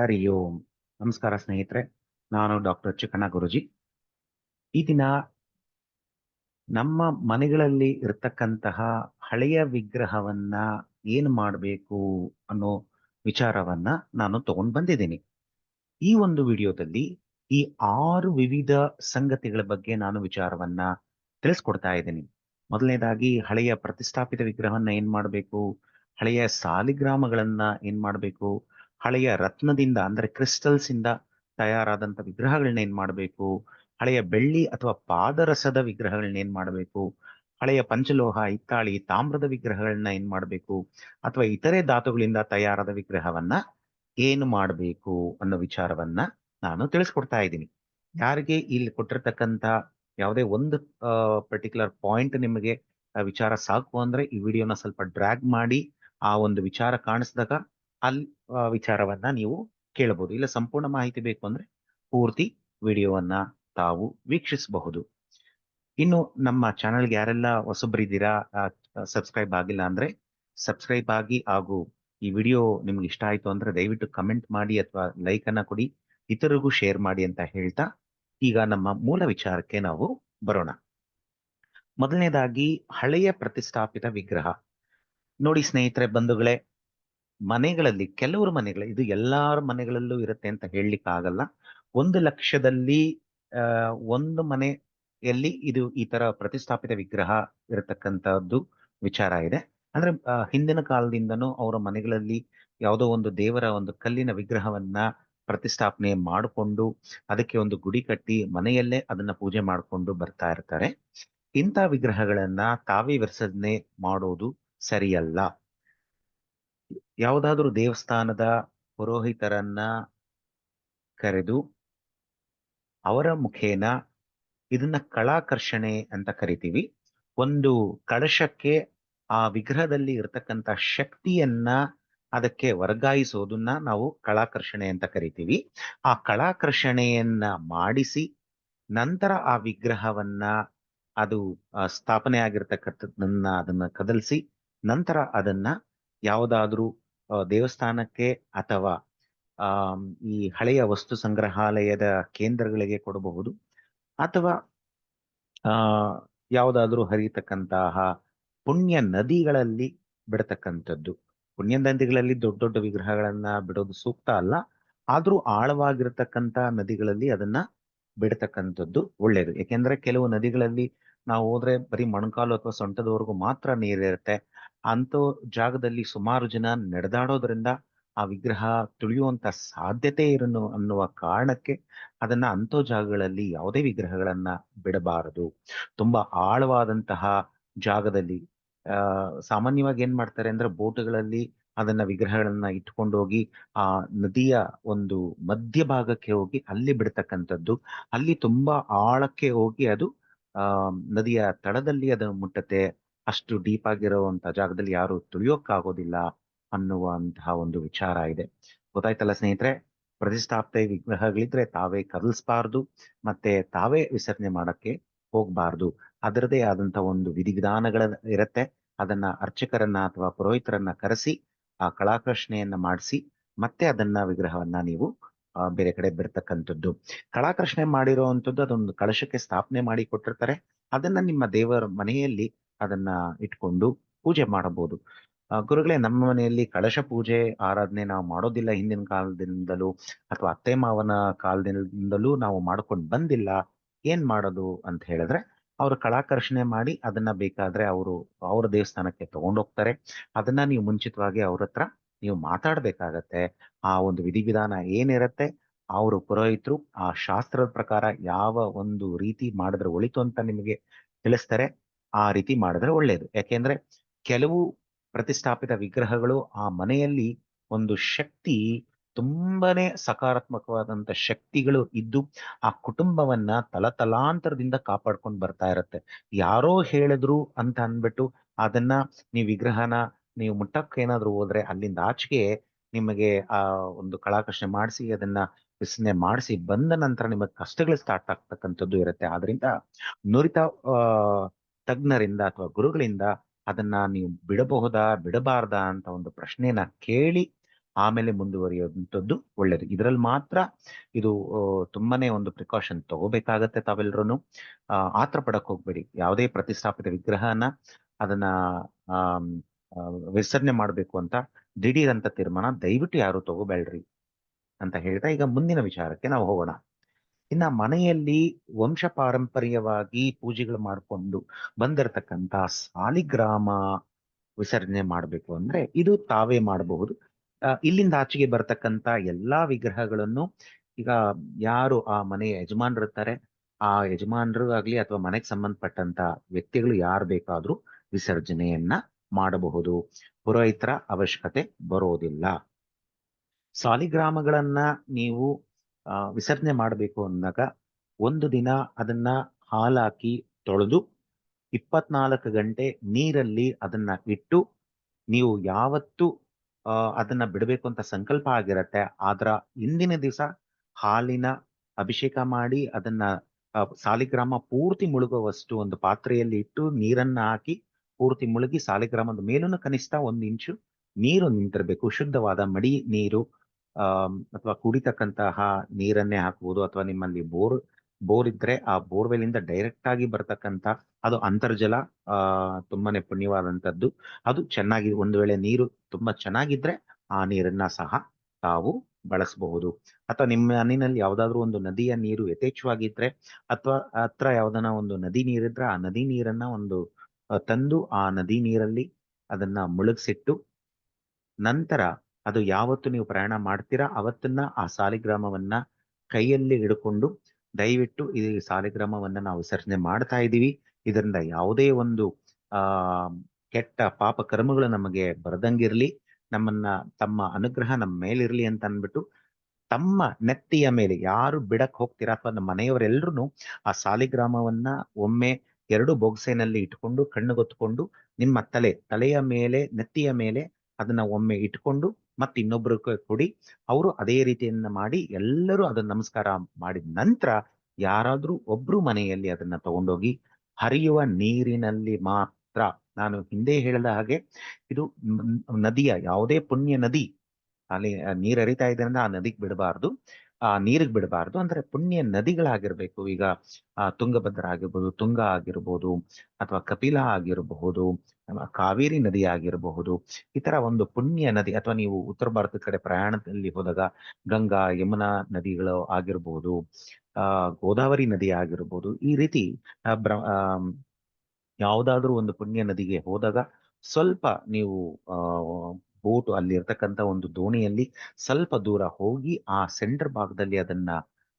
ಹರಿ ಓಂ. ನಮಸ್ಕಾರ ಸ್ನೇಹಿತರೆ, ನಾನು ಡಾಕ್ಟರ್ ಚಿಕ್ಕಣ್ಣ ಗುರುಜಿ. ಈ ದಿನ ನಮ್ಮ ಮನೆಗಳಲ್ಲಿ ಇರತಕ್ಕಂತಹ ಹಳೆಯ ವಿಗ್ರಹವನ್ನ ಏನ್ ಮಾಡಬೇಕು ಅನ್ನೋ ವಿಚಾರವನ್ನ ನಾನು ತಗೊಂಡ್ ಬಂದಿದ್ದೀನಿ. ಈ ಒಂದು ವಿಡಿಯೋದಲ್ಲಿ ಈ ಆರು ವಿವಿಧ ಸಂಗತಿಗಳ ಬಗ್ಗೆ ನಾನು ವಿಚಾರವನ್ನ ತಿಳಿಸ್ಕೊಡ್ತಾ ಇದ್ದೀನಿ. ಮೊದಲನೇದಾಗಿ, ಹಳೆಯ ಪ್ರತಿಷ್ಠಾಪಿತ ವಿಗ್ರಹವನ್ನ ಏನ್ ಮಾಡಬೇಕು? ಹಳೆಯ ಸಾಲಿಗ್ರಾಮಗಳನ್ನ ಏನ್ ಮಾಡಬೇಕು? ಹಳೆಯ ರತ್ನದಿಂದ ಅಂದ್ರೆ ಕ್ರಿಸ್ಟಲ್ಸ್ ಇಂದ ತಯಾರಾದಂತ ವಿಗ್ರಹಗಳನ್ನ ಏನ್ ಮಾಡಬೇಕು? ಹಳೆಯ ಬೆಳ್ಳಿ ಅಥವಾ ಪಾದರಸದ ವಿಗ್ರಹಗಳನ್ನ ಏನ್ ಮಾಡಬೇಕು? ಹಳೆಯ ಪಂಚಲೋಹ ಇತ್ತಾಳಿ ತಾಮ್ರದ ವಿಗ್ರಹಗಳನ್ನ ಏನ್ ಮಾಡಬೇಕು? ಅಥವಾ ಇತರೆ ಧಾತುಗಳಿಂದ ತಯಾರಾದ ವಿಗ್ರಹವನ್ನ ಏನು ಮಾಡಬೇಕು ಅನ್ನೋ ವಿಚಾರವನ್ನ ನಾನು ತಿಳಿಸ್ಕೊಡ್ತಾ ಇದ್ದೀನಿ. ಯಾರಿಗೆ ಇಲ್ಲಿ ಕೊಟ್ಟಿರ್ತಕ್ಕಂಥ ಯಾವುದೇ ಒಂದು ಪರ್ಟಿಕ್ಯುಲರ್ ಪಾಯಿಂಟ್ ನಿಮಗೆ ವಿಚಾರ ಸಾಕು ಅಂದ್ರೆ ಈ ವಿಡಿಯೋನ ಸ್ವಲ್ಪ ಡ್ರ್ಯಾಗ್ ಮಾಡಿ ಆ ಒಂದು ವಿಚಾರ ಕಾಣಿಸಿದಾಗ ಅಲ್ಲಿ ವಿಚಾರವನ್ನ ನೀವು ಕೇಳಬಹುದು. ಇಲ್ಲ ಸಂಪೂರ್ಣ ಮಾಹಿತಿ ಬೇಕು ಅಂದ್ರೆ ಪೂರ್ತಿ ವಿಡಿಯೋವನ್ನ ತಾವು ವೀಕ್ಷಿಸಬಹುದು. ಇನ್ನು ನಮ್ಮ ಚಾನೆಲ್ಗೆ ಯಾರೆಲ್ಲ ಹೊಸಬ್ರಿದ್ದೀರಾ ಸಬ್ಸ್ಕ್ರೈಬ್ ಆಗಿಲ್ಲ ಅಂದ್ರೆ ಸಬ್ಸ್ಕ್ರೈಬ್ ಆಗಿ ಹಾಗೂ ಈ ವಿಡಿಯೋ ನಿಮ್ಗೆ ಇಷ್ಟ ಆಯ್ತು ಅಂದ್ರೆ ದಯವಿಟ್ಟು ಕಮೆಂಟ್ ಮಾಡಿ ಅಥವಾ ಲೈಕ್ ಅನ್ನ ಕೊಡಿ ಇತರಿಗೂ ಶೇರ್ ಮಾಡಿ ಅಂತ ಹೇಳ್ತಾ ಈಗ ನಮ್ಮ ಮೂಲ ವಿಚಾರಕ್ಕೆ ನಾವು ಬರೋಣ. ಮೊದಲನೇದಾಗಿ ಹಳೆಯ ಪ್ರತಿಷ್ಠಾಪಿತ ವಿಗ್ರಹ. ನೋಡಿ ಸ್ನೇಹಿತರೆ, ಬಂಧುಗಳೇ ಮನೆಗಳಲ್ಲಿ, ಕೆಲವರು ಮನೆಗಳ, ಇದು ಎಲ್ಲಾರ ಮನೆಗಳಲ್ಲೂ ಇರುತ್ತೆ ಅಂತ ಹೇಳಲಿಕ್ಕೆ ಆಗಲ್ಲ ಒಂದು ಲಕ್ಷದಲ್ಲಿ ಒಂದು ಮನೆಯಲ್ಲಿ ಇದು ಈ ತರ ಪ್ರತಿಷ್ಠಾಪಿತ ವಿಗ್ರಹ ಇರತಕ್ಕಂತಹದ್ದು ವಿಚಾರ ಇದೆ. ಅಂದ್ರೆ ಹಿಂದಿನ ಕಾಲದಿಂದನೂ ಅವರ ಮನೆಗಳಲ್ಲಿ ಯಾವುದೋ ಒಂದು ದೇವರ ಒಂದು ಕಲ್ಲಿನ ವಿಗ್ರಹವನ್ನ ಪ್ರತಿಷ್ಠಾಪನೆ ಮಾಡಿಕೊಂಡು, ಅದಕ್ಕೆ ಒಂದು ಗುಡಿ ಕಟ್ಟಿ ಮನೆಯಲ್ಲೇ ಅದನ್ನ ಪೂಜೆ ಮಾಡಿಕೊಂಡು ಬರ್ತಾ ಇರ್ತಾರೆ. ಇಂಥ ವಿಗ್ರಹಗಳನ್ನ ತಾವೇ ವಿಸರ್ಜನೆ ಮಾಡೋದು ಸರಿಯಲ್ಲ. ಯಾವುದಾದ್ರೂ ದೇವಸ್ಥಾನದ ಪುರೋಹಿತರನ್ನ ಕರೆದು ಅವರ ಮುಖೇನ ಇದನ್ನ ಕಳಾಕರ್ಷಣೆ ಅಂತ ಕರಿತೀವಿ. ಒಂದು ಕಳಶಕ್ಕೆ ಆ ವಿಗ್ರಹದಲ್ಲಿ ಇರತಕ್ಕಂತ ಶಕ್ತಿಯನ್ನ ಅದಕ್ಕೆ ವರ್ಗಾಯಿಸೋದನ್ನ ನಾವು ಕಳಾಕರ್ಷಣೆ ಅಂತ ಕರಿತೀವಿ. ಆ ಕಳಾಕರ್ಷಣೆಯನ್ನ ಮಾಡಿಸಿ ನಂತರ ಆ ವಿಗ್ರಹವನ್ನ ಅದು ಸ್ಥಾಪನೆ ಆಗಿರ್ತಕ್ಕಂಥದ್ದನ್ನ ಅದನ್ನ ಕದಲಿಸಿ ನಂತರ ಅದನ್ನ ಯಾವುದಾದ್ರೂ ದೇವಸ್ಥಾನಕ್ಕೆ ಅಥವಾ ಆ ಈ ಹಳೆಯ ವಸ್ತು ಸಂಗ್ರಹಾಲಯದ ಕೇಂದ್ರಗಳಿಗೆ ಕೊಡಬಹುದು. ಅಥವಾ, ಆ, ಯಾವುದಾದ್ರೂ ಹರಿಯತಕ್ಕಂತಹ ಪುಣ್ಯ ನದಿಗಳಲ್ಲಿ ಬಿಡತಕ್ಕಂಥದ್ದು. ಪುಣ್ಯ ನದಿಗಳಲ್ಲಿ ದೊಡ್ಡ ದೊಡ್ಡ ವಿಗ್ರಹಗಳನ್ನ ಬಿಡೋದು ಸೂಕ್ತ ಅಲ್ಲ. ಆದ್ರೂ ಆಳವಾಗಿರತಕ್ಕಂತಹ ನದಿಗಳಲ್ಲಿ ಅದನ್ನ ಬಿಡತಕ್ಕಂಥದ್ದು ಒಳ್ಳೇದು. ಯಾಕೆಂದ್ರೆ ಕೆಲವು ನದಿಗಳಲ್ಲಿ ನಾವು ಹೋದ್ರೆ ಬರೀ ಮೊಣಕಾಲು ಅಥವಾ ಸೊಂಟದವರೆಗೂ ಮಾತ್ರ ನೀರಿರುತ್ತೆ ಅಂತ ಜಾಗದಲ್ಲಿ ಸುಮಾರು ಜನ ನಡೆದಾಡೋದ್ರಿಂದ ಆ ವಿಗ್ರಹ ತುಳಿಯುವಂತ ಸಾಧ್ಯತೆ ಇರನು ಅನ್ನುವ ಕಾರಣಕ್ಕೆ ಅದನ್ನ ಅಂಥೋ ಜಾಗಗಳಲ್ಲಿ ಯಾವುದೇ ವಿಗ್ರಹಗಳನ್ನ ಬಿಡಬಾರದು. ತುಂಬಾ ಆಳವಾದಂತಹ ಜಾಗದಲ್ಲಿ, ಆ, ಸಾಮಾನ್ಯವಾಗಿ ಏನ್ ಮಾಡ್ತಾರೆ ಅಂದ್ರೆ ಬೋಟ್ಗಳಲ್ಲಿ ಅದನ್ನ ವಿಗ್ರಹಗಳನ್ನ ಇಟ್ಕೊಂಡು ಹೋಗಿ ಆ ನದಿಯ ಒಂದು ಮಧ್ಯಭಾಗಕ್ಕೆ ಹೋಗಿ ಅಲ್ಲಿ ಬಿಡ್ತಕ್ಕಂಥದ್ದು. ಅಲ್ಲಿ ತುಂಬಾ ಆಳಕ್ಕೆ ಹೋಗಿ ಅದು ನದಿಯ ತಳದಲ್ಲಿ ಅದು ಮುಟ್ಟತ್ತೆ. ಅಷ್ಟು ಡೀಪ್ ಆಗಿರುವಂತ ಜಾಗದಲ್ಲಿ ಯಾರು ತುಳಿಯೋಕ್ಕಾಗೋದಿಲ್ಲ ಅನ್ನುವಂತಹ ಒಂದು ವಿಚಾರ ಇದೆ. ಗೊತ್ತಾಯ್ತಲ್ಲ ಸ್ನೇಹಿತರೆ? ಪ್ರತಿಷ್ಠಾಪಿತ ವಿಗ್ರಹಗಳಿದ್ರೆ ತಾವೇ ಕದಲ್ಸ್ಬಾರ್ದು, ಮತ್ತೆ ತಾವೇ ವಿಸರ್ಜನೆ ಮಾಡಕ್ಕೆ ಹೋಗ್ಬಾರ್ದು. ಅದರದೇ ಆದಂತ ಒಂದು ವಿಧಿವಿಧಾನಗಳ ಇರತ್ತೆ. ಅದನ್ನ ಅರ್ಚಕರನ್ನ ಅಥವಾ ಪುರೋಹಿತರನ್ನ ಕರೆಸಿ, ಆ ಕಳಾಕರ್ಷಣೆಯನ್ನ ಮಾಡಿಸಿ, ಮತ್ತೆ ಅದನ್ನ ವಿಗ್ರಹವನ್ನ ನೀವು ಬೇರೆ ಕಡೆ ಬಿಡ್ತಕ್ಕಂಥದ್ದು. ಕಳಾಕರ್ಷಣೆ ಮಾಡಿರುವಂಥದ್ದು ಅದೊಂದು ಕಳಶಕ್ಕೆ ಸ್ಥಾಪನೆ ಮಾಡಿ ಕೊಟ್ಟಿರ್ತಾರೆ. ಅದನ್ನ ನಿಮ್ಮ ದೇವರ ಮನೆಯಲ್ಲಿ ಅದನ್ನ ಇಟ್ಕೊಂಡು ಪೂಜೆ ಮಾಡಬಹುದು ಗುರುಗಳೇ, ನಮ್ಮ ಮನೆಯಲ್ಲಿ ಕಳಶ ಪೂಜೆ, ಆರಾಧನೆ ನಾವು ಮಾಡೋದಿಲ್ಲ ಹಿಂದಿನ ಕಾಲದಿಂದಲೂ ಅಥವಾ ಅತ್ತೆ ಮಾವನ ಕಾಲದಿಂದಲೂ ನಾವು ಮಾಡ್ಕೊಂಡು ಬಂದಿಲ್ಲ. ಏನ್ ಮಾಡೋದು ಅಂತ ಹೇಳಿದ್ರೆ ಅವರು ಕಳಾಕರ್ಷಣೆ ಮಾಡಿ ಅದನ್ನ ಬೇಕಾದ್ರೆ ಅವರು, ಅವರ ದೇವಸ್ಥಾನಕ್ಕೆ ತಗೊಂಡೋಗ್ತಾರೆ. ಅದನ್ನ ನೀವು ಮುಂಚಿತವಾಗಿ ಅವ್ರ ಹತ್ರ ನೀವು ಮಾತಾಡ್ಬೇಕಾಗತ್ತೆ, ಆ ಒಂದು ವಿಧಿವಿಧಾನ ಏನಿರತ್ತೆ, ಅವರು ಪುರೋಹಿತರು ಆ ಶಾಸ್ತ್ರದ ಪ್ರಕಾರ ಯಾವ ಒಂದು ರೀತಿ ಮಾಡಿದ್ರೆ ಒಳಿತು ಅಂತ ನಿಮಗೆ ತಿಳಿಸ್ತಾರೆ, ಆ ರೀತಿ ಮಾಡಿದ್ರೆ ಒಳ್ಳೆಯದು ಯಾಕೆಂದ್ರೆ ಕೆಲವು ಪ್ರತಿಷ್ಠಾಪಿತ ವಿಗ್ರಹಗಳು ಆ ಮನೆಯಲ್ಲಿ ಒಂದು ಶಕ್ತಿ ತುಂಬಾನೇ ಸಕಾರಾತ್ಮಕವಾದಂತ ಶಕ್ತಿಗಳು ಇದ್ದು, ಆ ಕುಟುಂಬವನ್ನ ತಲತಲಾಂತರದಿಂದ ಕಾಪಾಡ್ಕೊಂಡು ಬರ್ತಾ ಇರತ್ತೆ. ಯಾರೋ ಹೇಳಿದ್ರು ಅಂತ ಅಂದ್ಬಿಟ್ಟು ಅದನ್ನ ನೀವು ವಿಗ್ರಹನ ನೀವು ಮುಟ್ಟಕ್ಕೆ ಏನಾದ್ರು ಹೋದ್ರೆ ಅಲ್ಲಿಂದ ಆಚೆಗೆ ನಿಮಗೆ ಆ ಒಂದು ಕಳಾಕರ್ಷಣೆ ಮಾಡಿಸಿ ಅದನ್ನ ವಿಸರ್ಜನೆ ಮಾಡಿಸಿ ಬಂದ ನಂತರ ನಿಮಗೆ ಕಷ್ಟಗಳು ಸ್ಟಾರ್ಟ್ ಆಗ್ತಕ್ಕಂಥದ್ದು ಇರುತ್ತೆ. ಆದ್ರಿಂದ ನುರಿತ ತಜ್ಞರಿಂದ ಅಥವಾ ಗುರುಗಳಿಂದ ಅದನ್ನ ನೀವು ಬಿಡಬಹುದಾ ಬಿಡಬಾರ್ದಾ ಅಂತ ಒಂದು ಪ್ರಶ್ನೆನ ಕೇಳಿ ಆಮೇಲೆ ಮುಂದುವರಿಯುವಂಥದ್ದು ಒಳ್ಳೇದು. ಇದರಲ್ಲಿ ಮಾತ್ರ ಇದು ತುಂಬಾನೇ ಒಂದು ಪ್ರಿಕಾಷನ್ ತಗೋಬೇಕಾಗತ್ತೆ ತಾವೆಲ್ಲರೂ ಆತ್ರ ಪಡಕ್ ಹೋಗ್ಬೇಡಿ. ಯಾವುದೇ ಪ್ರತಿಷ್ಠಾಪಿತ ವಿಗ್ರಹನ ಅದನ್ನ ಆ, ವಿಸರ್ಜನೆ ಮಾಡಬೇಕು ಅಂತ ದಿಢೀರ್ ಅಂತ ತೀರ್ಮಾನ ದಯವಿಟ್ಟು ಯಾರು ತಗೋಬೇಡ್ರಿ ಅಂತ ಹೇಳ್ತಾ ಈಗ ಮುಂದಿನ ವಿಚಾರಕ್ಕೆ ನಾವು ಹೋಗೋಣ. ಇನ್ನ ಮನೆಯಲ್ಲಿ ವಂಶ ಪಾರಂಪರ್ಯವಾಗಿ ಪೂಜೆಗಳು ಮಾಡಿಕೊಂಡು ಬಂದಿರತಕ್ಕಂತ ಸಾಲಿಗ್ರಾಮ ವಿಸರ್ಜನೆ ಮಾಡಬೇಕು ಅಂದ್ರೆ ಇದು ತಾವೇ ಮಾಡಬಹುದು. ಇಲ್ಲಿಂದ ಆಚೆಗೆ ಬರತಕ್ಕಂತ ಎಲ್ಲಾ ವಿಗ್ರಹಗಳನ್ನು ಈಗ ಯಾರು ಆ ಮನೆಯ ಯಜಮಾನರಿರ್ತಾರೆ ಆ ಯಜಮಾನರು ಆಗ್ಲಿ ಅಥವಾ ಮನೆಗೆ ಸಂಬಂಧಪಟ್ಟಂತ ವ್ಯಕ್ತಿಗಳು ಯಾರು ಬೇಕಾದ್ರೂ ವಿಸರ್ಜನೆಯನ್ನ ಮಾಡಬಹುದು. ಪುರೋಹಿತರ ಅವಶ್ಯಕತೆ ಬರೋದಿಲ್ಲ. ಸಾಲಿಗ್ರಾಮಗಳನ್ನ ನೀವು ವಿಸರ್ಜನೆ ಮಾಡಬೇಕು ಅಂದಾಗ ಒಂದು ದಿನ ಅದನ್ನ ಹಾಲಾಕಿ ತೊಳೆದು ಇಪ್ಪತ್ನಾಲ್ಕು ಗಂಟೆ ನೀರಲ್ಲಿ ಅದನ್ನ ಇಟ್ಟು ನೀವು ಯಾವತ್ತು ಅದನ್ನ ಬಿಡಬೇಕು ಅಂತ ಸಂಕಲ್ಪ ಆಗಿರತ್ತೆ, ಆದ್ರ ಹಿಂದಿನ ದಿವಸ ಹಾಲಿನ ಅಭಿಷೇಕ ಮಾಡಿ ಅದನ್ನ ಸಾಲಿಗ್ರಾಮ ಪೂರ್ತಿ ಮುಳುಗುವಷ್ಟು ಒಂದು ಪಾತ್ರೆಯಲ್ಲಿ ಇಟ್ಟು ನೀರನ್ನ ಹಾಕಿ ಪೂರ್ತಿ ಮುಳುಗಿ ಸಾಲಿಗ್ರಾಮದ ಮೇಲೂ ಕನಿಷ್ಠ ಒಂದು ಇಂಚು ನೀರು ನಿಂತಿರ್ಬೇಕು. ಶುದ್ಧವಾದ ಮಡಿ ನೀರು ಅಥವಾ ಕುಡಿತಕ್ಕಂತಹ ನೀರನ್ನೇ ಹಾಕಬಹುದು ಅಥವಾ ನಿಮ್ಮಲ್ಲಿ ಬೋರ್ ಬೋರ್ ಇದ್ರೆ ಆ ಬೋರ್ವೆಲ್ ಇಂದ ಡೈರೆಕ್ಟ್ ಆಗಿ ಬರ್ತಕ್ಕಂತ ಅದು ಅಂತರ್ಜಲ, ಆ, ತುಂಬಾನೇ ಪುಣ್ಯವಾದಂತದ್ದು ಅದು ಚೆನ್ನಾಗಿ ಒಂದು ವೇಳೆ ನೀರು ತುಂಬಾ ಚೆನ್ನಾಗಿದ್ರೆ ಆ ನೀರನ್ನ ಸಹ ತಾವು ಬಳಸಬಹುದು. ಅಥವಾ ನಿಮ್ಮ ಮನೆಯಲ್ಲಿ ಯಾವ್ದಾದ್ರು ಒಂದು ನದಿಯ ನೀರು ಯಥೇಚ್ಛವಾಗಿದ್ರೆ ಅಥವಾ ಹತ್ರ ಯಾವ್ದನ ಒಂದು ನದಿ ನೀರಿದ್ರೆ ಆ ನದಿ ನೀರನ್ನ ಒಂದು ತಂದು ಆ ನದಿ ನೀರಲ್ಲಿ ಅದನ್ನ ಮುಳುಗಿಸಿಟ್ಟು ನಂತರ ಅದು ಯಾವತ್ತು ನೀವು ಪ್ರಯಾಣ ಮಾಡ್ತೀರಾ ಅವತ್ತನ್ನ ಆ ಸಾಲಿಗ್ರಾಮವನ್ನ ಕೈಯಲ್ಲಿ ಹಿಡ್ಕೊಂಡು ದಯವಿಟ್ಟು ಈ ಸಾಲಿಗ್ರಾಮವನ್ನ ನಾವು ವಿಸರ್ಜನೆ ಮಾಡ್ತಾ ಇದ್ದೀವಿ. ಇದರಿಂದ ಯಾವುದೇ ಒಂದು, ಆ, ಕೆಟ್ಟ ಪಾಪ ಕರ್ಮಗಳು ನಮಗೆ ಬರದಂಗಿರ್ಲಿ, ನಮ್ಮನ್ನ ತಮ್ಮ ಅನುಗ್ರಹ ನಮ್ಮ ಮೇಲಿರ್ಲಿ ಅಂತ ಅನ್ಬಿಟ್ಟು ತಮ್ಮ ನೆತ್ತಿಯ ಮೇಲೆ ಯಾರು ಬಿಡಕ್ ಹೋಗ್ತೀರಾ ಅಥವಾ ನಮ್ಮ ಮನೆಯವರೆಲ್ಲರೂ ಆ ಸಾಲಿಗ್ರಾಮವನ್ನ ಒಮ್ಮೆ ಎರಡು ಬೊಗ್ಸೆನಲ್ಲಿ ಇಟ್ಕೊಂಡು, ಕಣ್ಣುಗೊತ್ಕೊಂಡು, ನಿಮ್ಮ ತಲೆ, ತಲೆಯ ಮೇಲೆ, ನೆತ್ತಿಯ ಮೇಲೆ ಅದನ್ನ ಒಮ್ಮೆ ಇಟ್ಕೊಂಡು ಮತ್ತೆ ಇನ್ನೊಬ್ರು ಕೊಡಿ. ಅವರು ಅದೇ ರೀತಿಯನ್ನ ಮಾಡಿ ಎಲ್ಲರೂ ಅದನ್ನ ನಮಸ್ಕಾರ ಮಾಡಿದ ನಂತರ ಯಾರಾದ್ರೂ ಒಬ್ರು ಮನೆಯಲ್ಲಿ ಅದನ್ನ ತಗೊಂಡೋಗಿ ಹರಿಯುವ ನೀರಿನಲ್ಲಿ ಮಾತ್ರ. ನಾನು ಹಿಂದೆ ಹೇಳಿದ ಹಾಗೆ ಇದು ನದಿಯ ಯಾವುದೇ ಪುಣ್ಯ ನದಿ, ಅಲ್ಲಿ ನೀರು ಹರಿತಾ ಇದೆ ಆ ನದಿಗೆ ಬಿಡಬಾರ್ದು. ಆ, ನೀರಿಗೆ ಬಿಡಬಾರ್ದು. ಅಂದ್ರೆ ಪುಣ್ಯ ನದಿಗಳಾಗಿರ್ಬೇಕು. ಈಗ, ಆ, ತುಂಗಭದ್ರ ಆಗಿರ್ಬೋದು, ತುಂಗ ಆಗಿರ್ಬೋದು, ಅಥವಾ ಕಪಿಲ ಆಗಿರಬಹುದು ಕಾವೇರಿ ನದಿ ಆಗಿರಬಹುದು. ಈ ತರ ಒಂದು ಪುಣ್ಯ ನದಿ ಅಥವಾ ನೀವು ಉತ್ತರ ಭಾರತದ ಕಡೆ ಪ್ರಯಾಣದಲ್ಲಿ ಹೋದಾಗ ಗಂಗಾ, ಯಮುನಾ ನದಿಗಳು ಆಗಿರ್ಬೋದು, ಆ, ಗೋದಾವರಿ ನದಿ ಆಗಿರ್ಬೋದು, ಈ ರೀತಿ ಬ್ರ ಯಾವುದಾದ್ರೂ ಒಂದು ಪುಣ್ಯ ನದಿಗೆ ಹೋದಾಗ ಸ್ವಲ್ಪ ನೀವು ಆ ಬೋಟ್ ಅಲ್ಲಿ ಇರ್ತಕ್ಕಂತ ಒಂದು ದೋಣಿಯಲ್ಲಿ ಸ್ವಲ್ಪ ದೂರ ಹೋಗಿ ಆ ಸೆಂಟರ್ ಭಾಗದಲ್ಲಿ ಅದನ್ನ,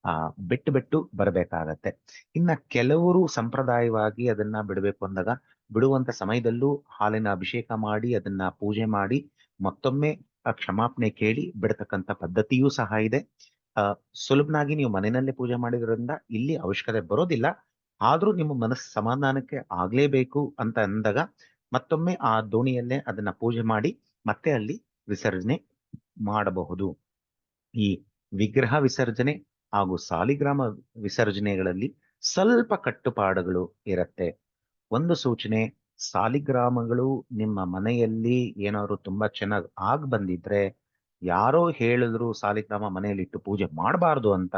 ಆ, ಬಿಟ್ಟು ಬಿಟ್ಟು ಬರಬೇಕಾಗತ್ತೆ. ಇನ್ನ ಕೆಲವರು ಸಂಪ್ರದಾಯವಾಗಿ ಅದನ್ನ ಬಿಡಬೇಕು ಅಂದಾಗ ಬಿಡುವಂತ ಸಮಯದಲ್ಲೂ ಹಾಲಿನ ಅಭಿಷೇಕ ಮಾಡಿ, ಅದನ್ನ ಪೂಜೆ ಮಾಡಿ, ಮತ್ತೊಮ್ಮೆ ಕ್ಷಮಾಪಣೆ ಕೇಳಿ ಬಿಡತಕ್ಕಂತ ಪದ್ಧತಿಯೂ ಸಹ ಇದೆ. ಆ, ಸುಲಭನಾಗಿ ನೀವು ಮನೆಯಲ್ಲೇ ಪೂಜೆ ಮಾಡಿದ್ರಿಂದ ಇಲ್ಲಿ ಅವಶ್ಯಕತೆ ಬರೋದಿಲ್ಲ. ಆದ್ರೂ ನಿಮ್ಮ ಮನಸ್ಸು ಸಮಾಧಾನಕ್ಕೆ ಆಗ್ಲೇಬೇಕು ಅಂತ ಅಂದಾಗ ಮತ್ತೊಮ್ಮೆ ಆ ದೋಣಿಯಲ್ಲೇ ಅದನ್ನ ಪೂಜೆ ಮಾಡಿ ಮತ್ತೆ ಅಲ್ಲಿ ವಿಸರ್ಜನೆ ಮಾಡಬಹುದು. ಈ ವಿಗ್ರಹ ವಿಸರ್ಜನೆ ಹಾಗೂ ಸಾಲಿಗ್ರಾಮ ವಿಸರ್ಜನೆಗಳಲ್ಲಿ ಸ್ವಲ್ಪ ಕಟ್ಟುಪಾಡುಗಳು ಇರತ್ತೆ. ಒಂದು ಸೂಚನೆ, ಸಾಲಿಗ್ರಾಮಗಳು ನಿಮ್ಮ ಮನೆಯಲ್ಲಿ ಏನಾದ್ರು ತುಂಬಾ ಚೆನ್ನಾಗಿ ಆಗ್ ಬಂದಿದ್ರೆ, ಯಾರೋ ಹೇಳಿದ್ರು ಸಾಲಿಗ್ರಾಮ ಮನೆಯಲ್ಲಿ ಇಟ್ಟು ಪೂಜೆ ಮಾಡಬಾರ್ದು ಅಂತ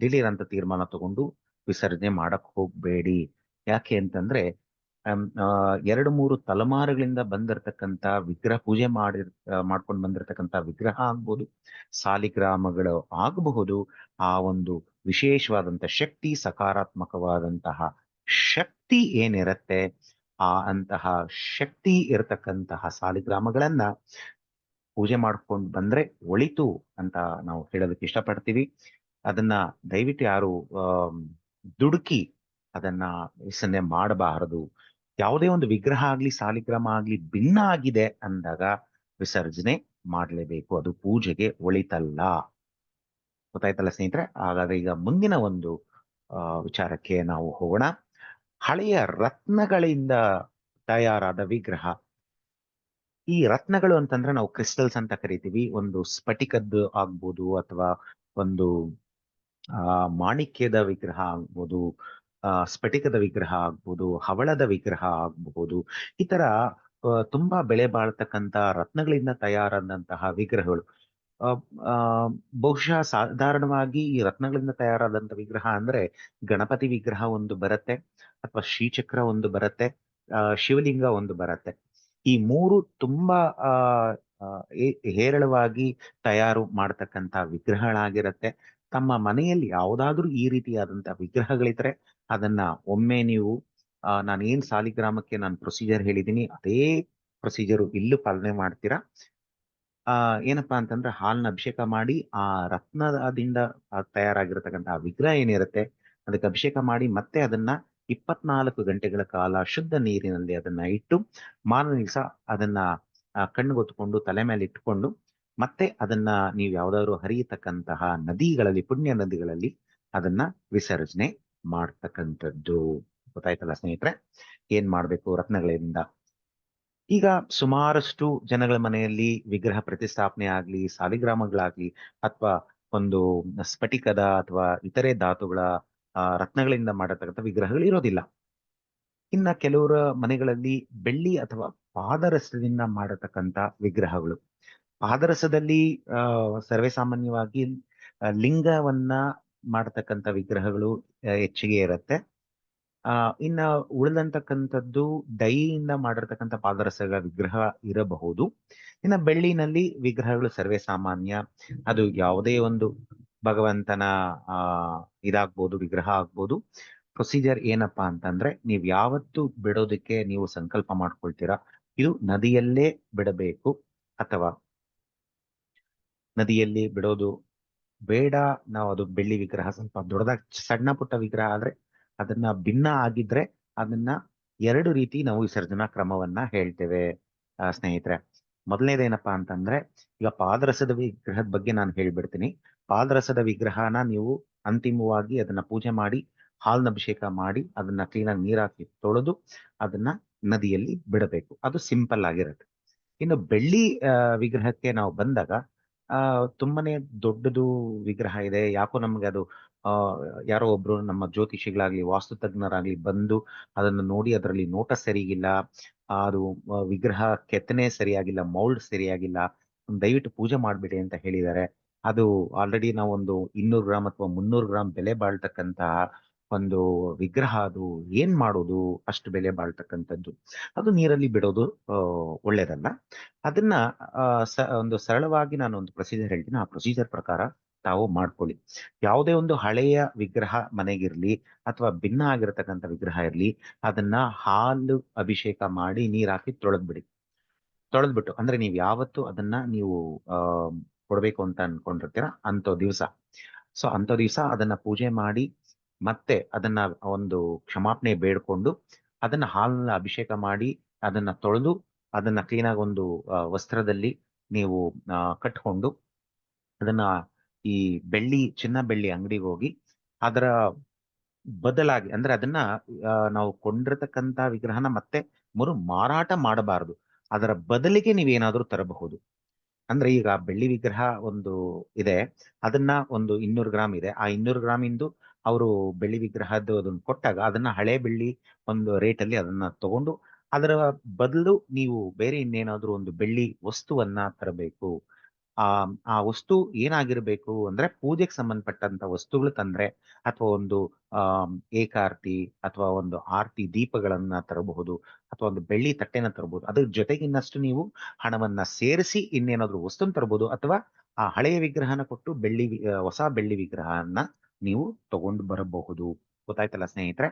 ದಿಢೀರ್ ಅಂತ ತೀರ್ಮಾನ ತಗೊಂಡು ವಿಸರ್ಜನೆ ಮಾಡಕ್ ಹೋಗ್ಬೇಡಿ. ಯಾಕೆ ಅಂತಂದ್ರೆ ಎರಡು ಮೂರು ತಲೆಮಾರುಗಳಿಂದ ಬಂದಿರತಕ್ಕಂತ ವಿಗ್ರಹ ಪೂಜೆ ಮಾಡಿರ್ ಮಾಡ್ಕೊಂಡು ಬಂದಿರತಕ್ಕಂತ ವಿಗ್ರಹ ಆಗ್ಬೋದು. ಸಾಲಿಗ್ರಾಮಗಳು ಆಗಬಹುದು. ಆ ಒಂದು ವಿಶೇಷವಾದಂತ ಶಕ್ತಿ ಸಕಾರಾತ್ಮಕವಾದಂತಹ ಶಕ್ತಿ ಏನಿರತ್ತೆ, ಆ ಅಂತಹ ಶಕ್ತಿ ಇರತಕ್ಕಂತಹ ಸಾಲಿಗ್ರಾಮಗಳನ್ನ ಪೂಜೆ ಮಾಡ್ಕೊಂಡು ಬಂದ್ರೆ ಒಳಿತು ಅಂತ ನಾವು ಹೇಳೋದಕ್ಕೆ ಇಷ್ಟಪಡ್ತೀವಿ. ಅದನ್ನ ದಯವಿಟ್ಟು ಯಾರು ದುಡುಕಿ ಅದನ್ನ ವಿಸರ್ಜನೆ ಮಾಡಬಾರದು. ಯಾವುದೇ ಒಂದು ವಿಗ್ರಹ ಆಗ್ಲಿ ಸಾಲಿಗ್ರಾಮ ಆಗ್ಲಿ ಭಿನ್ನ ಆಗಿದೆ ಅಂದಾಗ ವಿಸರ್ಜನೆ ಮಾಡಲೇಬೇಕು. ಅದು ಪೂಜೆಗೆ ಒಳಿತಲ್ಲ. ಗೊತ್ತಾಯ್ತಲ್ಲ ಸ್ನೇಹಿತರೆ? ಹಾಗಾದ್ರೆ ಈಗ ಮುಂದಿನ ಒಂದು ವಿಚಾರಕ್ಕೆ ನಾವು ಹೋಗೋಣ. ಹಳೆಯ ರತ್ನಗಳಿಂದ ತಯಾರಾದ ವಿಗ್ರಹ. ಈ ರತ್ನಗಳು ಅಂತಂದ್ರೆ ನಾವು ಕ್ರಿಸ್ಟಲ್ಸ್ ಅಂತ ಕರಿತೀವಿ. ಒಂದು ಸ್ಫಟಿಕದ್ದು ಆಗ್ಬೋದು ಅಥವಾ ಒಂದು, ಆ, ಮಾಣಿಕ್ಯದ ವಿಗ್ರಹ ಆಗ್ಬೋದು. ಸ್ಫಟಿಕದ ವಿಗ್ರಹ ಆಗ್ಬಹುದು ಹವಳದ ವಿಗ್ರಹ ಆಗಬಹುದು ಈ ತರ ತುಂಬಾ ಬೆಲೆ ಬಾಳ್ತಕ್ಕಂತ ರತ್ನಗಳಿಂದ ತಯಾರಾದಂತಹ ವಿಗ್ರಹಗಳು. ಬಹುಶಃ ಸಾಧಾರಣವಾಗಿ ಈ ರತ್ನಗಳಿಂದ ತಯಾರಾದಂತ ವಿಗ್ರಹ ಅಂದ್ರೆ ಗಣಪತಿ ವಿಗ್ರಹ ಒಂದು ಬರುತ್ತೆ, ಅಥವಾ ಶ್ರೀಚಕ್ರ ಒಂದು ಬರುತ್ತೆ ಶಿವಲಿಂಗ ಒಂದು ಬರುತ್ತೆ. ಈ ಮೂರು ತುಂಬಾ ಹೇರಳವಾಗಿ ತಯಾರು ಮಾಡತಕ್ಕಂತ ವಿಗ್ರಹಗಳಾಗಿರುತ್ತೆ. ತಮ್ಮ ಮನೆಯಲ್ಲಿ ಯಾವುದಾದ್ರೂ ಈ ರೀತಿಯಾದಂತಹ ವಿಗ್ರಹಗಳಿದ್ರೆ ಅದನ್ನ ಒಮ್ಮೆ ನೀವು ನಾನು ಏನ್ ಸಾಲಿಗ್ರಾಮಕ್ಕೆ ನಾನು ಪ್ರೊಸೀಜರ್ ಹೇಳಿದ್ದೀನಿ, ಅದೇ ಪ್ರೊಸೀಜರ್ ಇಲ್ಲೂ ಪಾಲನೆ ಮಾಡ್ತೀರಾ? ಆ, ಏನಪ್ಪಾ ಅಂತಂದ್ರೆ ಹಾಲ್ನ ಅಭಿಷೇಕ ಮಾಡಿ ಆ ರತ್ನದಿಂದ ಆ ವಿಗ್ರಹ ಏನಿರುತ್ತೆ, ಅದಕ್ಕೆ ಅಭಿಷೇಕ ಮಾಡಿ ಮತ್ತೆ ಅದನ್ನ ಇಪ್ಪತ್ನಾಲ್ಕು ಗಂಟೆಗಳ ಕಾಲ ಶುದ್ಧ ನೀರಿನಲ್ಲಿ ಅದನ್ನ ಇಟ್ಟು ಮಾರನೇ ದಿವಸ ಅದನ್ನ ಕಣ್ಣು ಗೊತ್ತುಕೊಂಡು ತಲೆ ಮೇಲೆ ಇಟ್ಕೊಂಡು ಮತ್ತೆ ಅದನ್ನ ನೀವು ಯಾವ್ದಾದ್ರು ಹರಿಯತಕ್ಕಂತಹ ನದಿಗಳಲ್ಲಿ, ಪುಣ್ಯ ನದಿಗಳಲ್ಲಿ ಅದನ್ನ ವಿಸರ್ಜನೆ ಮಾಡ್ತಕ್ಕಂಥದ್ದು. ಗೊತ್ತಾಯ್ತಲ್ಲ ಸ್ನೇಹಿತರೆ? ಏನ್ ಮಾಡ್ಬೇಕು ರತ್ನಗಳಿಂದ? ಈಗ ಸುಮಾರಷ್ಟು ಜನಗಳ ಮನೆಯಲ್ಲಿ ವಿಗ್ರಹ ಪ್ರತಿಷ್ಠಾಪನೆ ಆಗ್ಲಿ, ಸಾಲಿಗ್ರಾಮಗಳಾಗ್ಲಿ, ಅಥವಾ ಒಂದು ಸ್ಫಟಿಕದ ಅಥವಾ ಇತರೆ ಧಾತುಗಳ ರತ್ನಗಳಿಂದ ಮಾಡತಕ್ಕಂಥ ವಿಗ್ರಹಗಳು ಇರೋದಿಲ್ಲ. ಇನ್ನ ಕೆಲವರ ಮನೆಗಳಲ್ಲಿ ಬೆಳ್ಳಿ ಅಥವಾ ಪಾದರಸದಿಂದ ಮಾಡತಕ್ಕಂಥ ವಿಗ್ರಹಗಳು. ಪಾದರಸದಲ್ಲಿ ಸರ್ವೇ ಸಾಮಾನ್ಯವಾಗಿ ಲಿಂಗವನ್ನ ಮಾಡತಕ್ಕಂಥ ವಿಗ್ರಹಗಳು ಹೆಚ್ಚಿಗೆ ಇರುತ್ತೆ. ಆ, ಇನ್ನ ಉಳಿದಂತಕ್ಕಂಥದ್ದು ಡೈಯಿಂದ ಮಾಡಿರ್ತಕ್ಕಂಥ ಪಾದರಸಗಳ ವಿಗ್ರಹ ಇರಬಹುದು. ಇನ್ನ ಬೆಳ್ಳಿನಲ್ಲಿ ವಿಗ್ರಹಗಳು ಸರ್ವೇ ಸಾಮಾನ್ಯ ಅದು ಯಾವುದೇ ಒಂದು ಭಗವಂತನ, ಆ, ಇದಾಗ್ಬೋದು, ವಿಗ್ರಹ ಆಗ್ಬೋದು. ಪ್ರೊಸೀಜರ್ ಏನಪ್ಪಾ ಅಂತಂದ್ರೆ, ನೀವು ಯಾವತ್ತು ಬಿಡೋದಕ್ಕೆ ನೀವು ಸಂಕಲ್ಪ ಮಾಡ್ಕೊಳ್ತೀರಾ. ಇದು ನದಿಯಲ್ಲೇ ಬಿಡಬೇಕು ಅಥವಾ ನದಿಯಲ್ಲಿ ಬಿಡೋದು ಬೇಡ. ನಾವು ಅದು ಬೆಳ್ಳಿ ವಿಗ್ರಹ ಸ್ವಲ್ಪ ದೊಡ್ಡದಾಗಿ ಸಣ್ಣ ಪುಟ್ಟ ವಿಗ್ರಹ ಆದ್ರೆ ಅದನ್ನ ಭಿನ್ನ ಆಗಿದ್ರೆ ಅದನ್ನ ಎರಡು ರೀತಿ ನಾವು ವಿಸರ್ಜನಾ ಕ್ರಮವನ್ನ ಹೇಳ್ತೇವೆ ಸ್ನೇಹಿತರೆ. ಮೊದಲನೇದೇನಪ್ಪಾ ಅಂತಂದ್ರೆ, ಈಗ ಪಾದರಸದ ವಿಗ್ರಹದ ಬಗ್ಗೆ ನಾನು ಹೇಳ್ಬಿಡ್ತೀನಿ. ಪಾದರಸದ ವಿಗ್ರಹನ ನೀವು ಅಂತಿಮವಾಗಿ ಅದನ್ನ ಪೂಜೆ ಮಾಡಿ, ಹಾಲ್ನ ಅಭಿಷೇಕ ಮಾಡಿ, ಅದನ್ನ ಕ್ಲೀನಾಗಿ ನೀರಾಕಿ ತೊಳೆದು ಅದನ್ನ ನದಿಯಲ್ಲಿ ಬಿಡಬೇಕು. ಅದು ಸಿಂಪಲ್ ಆಗಿರುತ್ತೆ. ಇನ್ನು ಬೆಳ್ಳಿ ವಿಗ್ರಹಕ್ಕೆ ನಾವು ಬಂದಾಗ ಆ, ತುಂಬಾನೇ ದೊಡ್ಡದು ವಿಗ್ರಹ ಇದೆ. ಯಾಕೋ ನಮ್ಗೆ ಅದು, ಆ, ಯಾರೋ ಒಬ್ರು ನಮ್ಮ ಜ್ಯೋತಿಷಿಗಳಾಗ್ಲಿ ವಾಸ್ತು ತಜ್ಞರಾಗ್ಲಿ ಬಂದು ಅದನ್ನು ನೋಡಿ ಅದರಲ್ಲಿ ನೋಟ ಸರಿಗಿಲ್ಲ, ಅದು ವಿಗ್ರಹ ಕೆತ್ತನೆ ಸರಿಯಾಗಿಲ್ಲ, ಮೌಲ್ಡ್ ಸರಿಯಾಗಿಲ್ಲ, ದಯವಿಟ್ಟು ಪೂಜೆ ಮಾಡ್ಬಿಡಿ ಅಂತ ಹೇಳಿದ್ದಾರೆ. ಅದು ಆಲ್ರೆಡಿ ನಾವು ಒಂದು ಇನ್ನೂರು ಗ್ರಾಮ್ ಅಥವಾ ಮುನ್ನೂರು ಗ್ರಾಮ್ ಬೆಲೆ ಬಾಳ್ತಕ್ಕಂತಹ ಒಂದು ವಿಗ್ರಹ ಅದು ಏನ್ ಮಾಡೋದು? ಅಷ್ಟು ಬೆಲೆ ಬಾಳ್ತಕ್ಕಂಥದ್ದು. ಅದು ನೀರಲ್ಲಿ ಬಿಡೋದು ಒಳ್ಳೇದಲ್ಲ. ಅದನ್ನ ಒಂದು ಸರಳವಾಗಿ ನಾನು ಒಂದು ಪ್ರೊಸೀಜರ್ ಹೇಳ್ತೀನಿ. ಆ ಪ್ರೊಸೀಜರ್ ಪ್ರಕಾರ ತಾವು ಮಾಡ್ಕೊಳ್ಳಿ. ಯಾವುದೇ ಒಂದು ಹಳೆಯ ವಿಗ್ರಹ ಮನೆಗಿರ್ಲಿ ಅಥವಾ ಭಿನ್ನ ಆಗಿರತಕ್ಕಂಥ ವಿಗ್ರಹ ಇರ್ಲಿ, ಅದನ್ನ ಹಾಲು ಅಭಿಷೇಕ ಮಾಡಿ ನೀರ್ ಹಾಕಿ ತೊಳೆದ್ಬಿಡಿ. ತೊಳೆದ್ಬಿಟ್ಟು, ಅಂದ್ರೆ ನೀವು ಯಾವತ್ತು ಅದನ್ನ ನೀವು ಕೊಡ್ಬೇಕು ಅಂತ ಅನ್ಕೊಂಡಿರ್ತೀರ ಅಂತ ದಿವಸ. ಸೊ ಅಂತ ದಿವಸ ಅದನ್ನ ಪೂಜೆ ಮಾಡಿ ಮತ್ತೆ ಅದನ್ನ ಒಂದು ಕ್ಷಮಾಪಣೆ ಬೇಡ್ಕೊಂಡು ಅದನ್ನ ಹಾಲನ್ನ ಅಭಿಷೇಕ ಮಾಡಿ ಅದನ್ನ ತೊಳೆದು ಅದನ್ನ ಕ್ಲೀನಾಗಿ ಒಂದು ವಸ್ತ್ರದಲ್ಲಿ ನೀವು ಕಟ್ಕೊಂಡು ಅದನ್ನ ಈ ಬೆಳ್ಳಿ, ಚಿನ್ನ ಬೆಳ್ಳಿ ಅಂಗಡಿಗೆ ಹೋಗಿ ಅದರ ಬದಲಾಗಿ ಅಂದ್ರೆ ಅದನ್ನ ನಾವು ಕೊಂಡಿರತಕ್ಕಂತ ವಿಗ್ರಹನ ಮತ್ತೆ ಮರು ಮಾರಾಟ ಮಾಡಬಾರದು. ಅದರ ಬದಲಿಗೆ ನೀವೇನಾದ್ರೂ ತರಬಹುದು. ಅಂದ್ರೆ ಈಗ ಬೆಳ್ಳಿ ವಿಗ್ರಹ ಒಂದು ಇದೆ. ಅದನ್ನ ಒಂದು ಇನ್ನೂರು ಗ್ರಾಮ್ ಇದೆ. ಆ ಇನ್ನೂರು ಗ್ರಾಮ್ ಇಂದು ಅವರು ಬೆಳ್ಳಿ ವಿಗ್ರಹದ್ದು ಅದನ್ನ ಕೊಟ್ಟಾಗ ಅದನ್ನ ಹಳೆ ಬೆಳ್ಳಿ ಒಂದು ರೇಟ್ ಅಲ್ಲಿ ಅದನ್ನ ತಗೊಂಡು ಅದರ ಬದಲು ನೀವು ಬೇರೆ ಇನ್ನೇನಾದ್ರೂ ಒಂದು ಬೆಳ್ಳಿ ವಸ್ತುವನ್ನ ತರಬೇಕು. ಆ ಆ ವಸ್ತು ಏನಾಗಿರ್ಬೇಕು ಅಂದ್ರೆ ಪೂಜೆಗೆ ಸಂಬಂಧಪಟ್ಟಂತ ವಸ್ತುಗಳು ತಂದ್ರೆ ಅಥವಾ ಒಂದು, ಆ, ಏಕಾರ್ತಿ ಅಥವಾ ಒಂದು ಆರ್ತಿ ದೀಪಗಳನ್ನ ತರಬಹುದು ಅಥವಾ ಒಂದು ಬೆಳ್ಳಿ ತಟ್ಟೆನ ತರಬಹುದು. ಅದ್ರ ಜೊತೆಗೆ ಇನ್ನಷ್ಟು ನೀವು ಹಣವನ್ನ ಸೇರಿಸಿ ಇನ್ನೇನಾದ್ರೂ ವಸ್ತುನ ತರಬಹುದು ಅಥವಾ ಆ ಹಳೆಯ ವಿಗ್ರಹನ ಕೊಟ್ಟು ಬೆಳ್ಳಿ ಹೊಸ ಬೆಳ್ಳಿ ವಿಗ್ರಹನ ನೀವು ತಗೊಂಡು ಬರಬಹುದು. ಗೊತ್ತಾಯ್ತಲ್ಲ ಸ್ನೇಹಿತರೆ?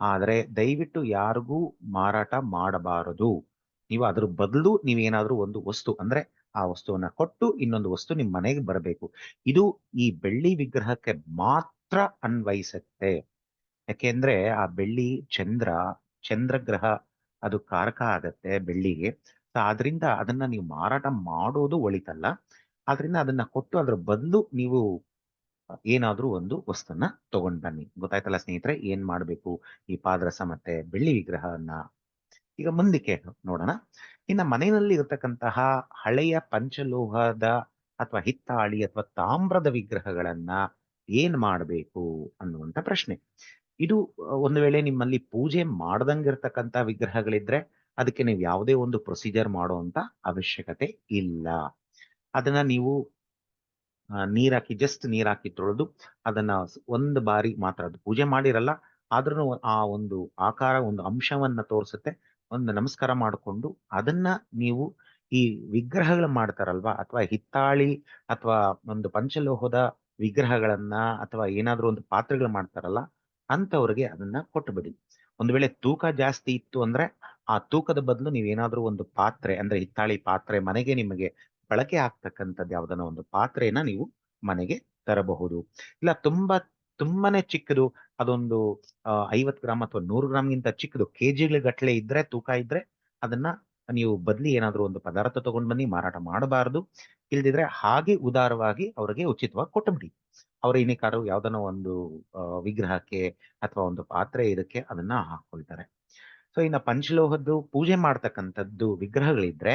ಆದರೆ ದಯವಿಟ್ಟು ಯಾರಿಗೂ ಮಾರಾಟ ಮಾಡಬಾರದು. ನೀವು ಅದ್ರ ಬದಲು ನೀವೇನಾದ್ರೂ ಒಂದು ವಸ್ತು ಅಂದ್ರೆ ಆ ವಸ್ತುವನ್ನ ಕೊಟ್ಟು ಇನ್ನೊಂದು ವಸ್ತು ನಿಮ್ಮ ಮನೆಗೆ ಬರಬೇಕು. ಇದು ಈ ಬೆಳ್ಳಿ ವಿಗ್ರಹಕ್ಕೆ ಮಾತ್ರ ಅನ್ವಯಿಸುತ್ತೆ. ಯಾಕೆಂದ್ರೆ ಆ ಬೆಳ್ಳಿ ಚಂದ್ರ, ಚಂದ್ರಗ್ರಹ ಅದು ಕಾರಕ ಆಗತ್ತೆ ಬೆಳ್ಳಿಗೆ. ಸೊ ಆದ್ರಿಂದ ಅದನ್ನ ನೀವು ಮಾರಾಟ ಮಾಡೋದು ಒಳಿತಲ್ಲ. ಆದ್ರಿಂದ ಅದನ್ನ ಕೊಟ್ಟು ಅದ್ರ ಬದಲು ನೀವು ಏನಾದ್ರೂ ಒಂದು ವಸ್ತುನ ತಗೊಂಡ್ ಬನ್ನಿ. ಗೊತ್ತಾಯ್ತಲ್ಲ ಸ್ನೇಹಿತರೆ, ಏನ್ ಮಾಡ್ಬೇಕು? ಈ ಪಾದರಸ ಮತ್ತೆ ಬೆಳ್ಳಿ ವಿಗ್ರಹವನ್ನ ಈಗ ಮುಂದಕ್ಕೆ ನೋಡೋಣ. ಇನ್ನ ಮನೆಯಲ್ಲಿ ಇರತಕ್ಕಂತಹ ಹಳೆಯ ಪಂಚಲೋಹದ ಅಥವಾ ಹಿತ್ತಾಳಿ ಅಥವಾ ತಾಮ್ರದ ವಿಗ್ರಹಗಳನ್ನ ಏನ್ ಮಾಡಬೇಕು ಅನ್ನುವಂತ ಪ್ರಶ್ನೆ. ಇದು ಒಂದು ವೇಳೆ ನಿಮ್ಮಲ್ಲಿ ಪೂಜೆ ಮಾಡ್ದಂಗಿರ್ತಕ್ಕಂಥ ವಿಗ್ರಹಗಳಿದ್ರೆ ಅದಕ್ಕೆ ನೀವು ಯಾವುದೇ ಒಂದು ಪ್ರೊಸೀಜರ್ ಮಾಡುವಂತ ಅವಶ್ಯಕತೆ ಇಲ್ಲ. ಅದನ್ನ ನೀವು ನೀರ್ ಹಾಕಿ ಜಸ್ಟ್ ನೀರಾಕಿ ತೊಳೆದು ಅದನ್ನ ಒಂದು ಬಾರಿ ಮಾತ್ರ ಅದು ಪೂಜೆ ಮಾಡಿರಲ್ಲ ಆದ್ರೂ ಆ ಒಂದು ಆಕಾರ, ಒಂದು ಅಂಶವನ್ನ ತೋರಿಸುತ್ತೆ. ಒಂದು ನಮಸ್ಕಾರ ಮಾಡಿಕೊಂಡು ಅದನ್ನ ನೀವು ಈ ವಿಗ್ರಹಗಳು ಮಾಡ್ತಾರಲ್ವಾ, ಅಥವಾ ಹಿತ್ತಾಳಿ, ಅಥವಾ ಒಂದು ಪಂಚಲೋಹದ ವಿಗ್ರಹಗಳನ್ನ, ಅಥವಾ ಏನಾದ್ರೂ ಒಂದು ಪಾತ್ರೆಗಳು ಮಾಡ್ತಾರಲ್ಲ ಅಂತವ್ರಿಗೆ ಅದನ್ನ ಕೊಟ್ಟುಬಿಡಿ ಒಂದು ವೇಳೆ ತೂಕ ಜಾಸ್ತಿ ಇತ್ತು ಅಂದ್ರೆ ಆ ತೂಕದ ಬದಲು ನೀವೇನಾದ್ರೂ ಒಂದು ಪಾತ್ರೆ, ಅಂದ್ರೆ ಹಿತ್ತಾಳಿ ಪಾತ್ರೆ ಮನೆಗೆ ನಿಮಗೆ ಬಳಕೆ ಆಗ್ತಕ್ಕಂಥದ್ದು ಯಾವ್ದನ್ನ ಒಂದು ಪಾತ್ರೆನ ನೀವು ಮನೆಗೆ ತರಬಹುದು. ಇಲ್ಲ, ತುಂಬಾ, ತುಂಬಾನೇ ಚಿಕ್ಕದು, ಅದೊಂದು ಐವತ್ ಗ್ರಾಮ್ ಅಥವಾ ನೂರು ಗ್ರಾಮ್ಗಿಂತ ಚಿಕ್ಕದು ಕೆಜಿಗಳ ಗಟ್ಟಲೆ ಇದ್ರೆ, ತೂಕ ಇದ್ರೆ, ಅದನ್ನ ನೀವು ಬದ್ಲಿ ಏನಾದ್ರೂ ಒಂದು ಪದಾರ್ಥ ತಗೊಂಡ್ ಬನ್ನಿ, ಮಾರಾಟ ಮಾಡಬಾರದು. ಇಲ್ದಿದ್ರೆ ಹಾಗೆ ಉದಾರವಾಗಿ ಅವರಿಗೆ ಉಚಿತವಾಗಿ ಕೊಟ್ಟುಬಿಡಿ ಅವ್ರ ಏನಕ್ಕಾದ್ರು ಯಾವ್ದನ್ನ ಒಂದು ವಿಗ್ರಹಕ್ಕೆ ಅಥವಾ ಒಂದು ಪಾತ್ರೆ ಇದಕ್ಕೆ ಅದನ್ನ ಹಾಕೊಳ್ತಾರೆ ಸೊ, ಇನ್ನ ಪಂಚಲೋಹದ್ದು ಪೂಜೆ ಮಾಡ್ತಕ್ಕಂಥದ್ದು ವಿಗ್ರಹಗಳಿದ್ರೆ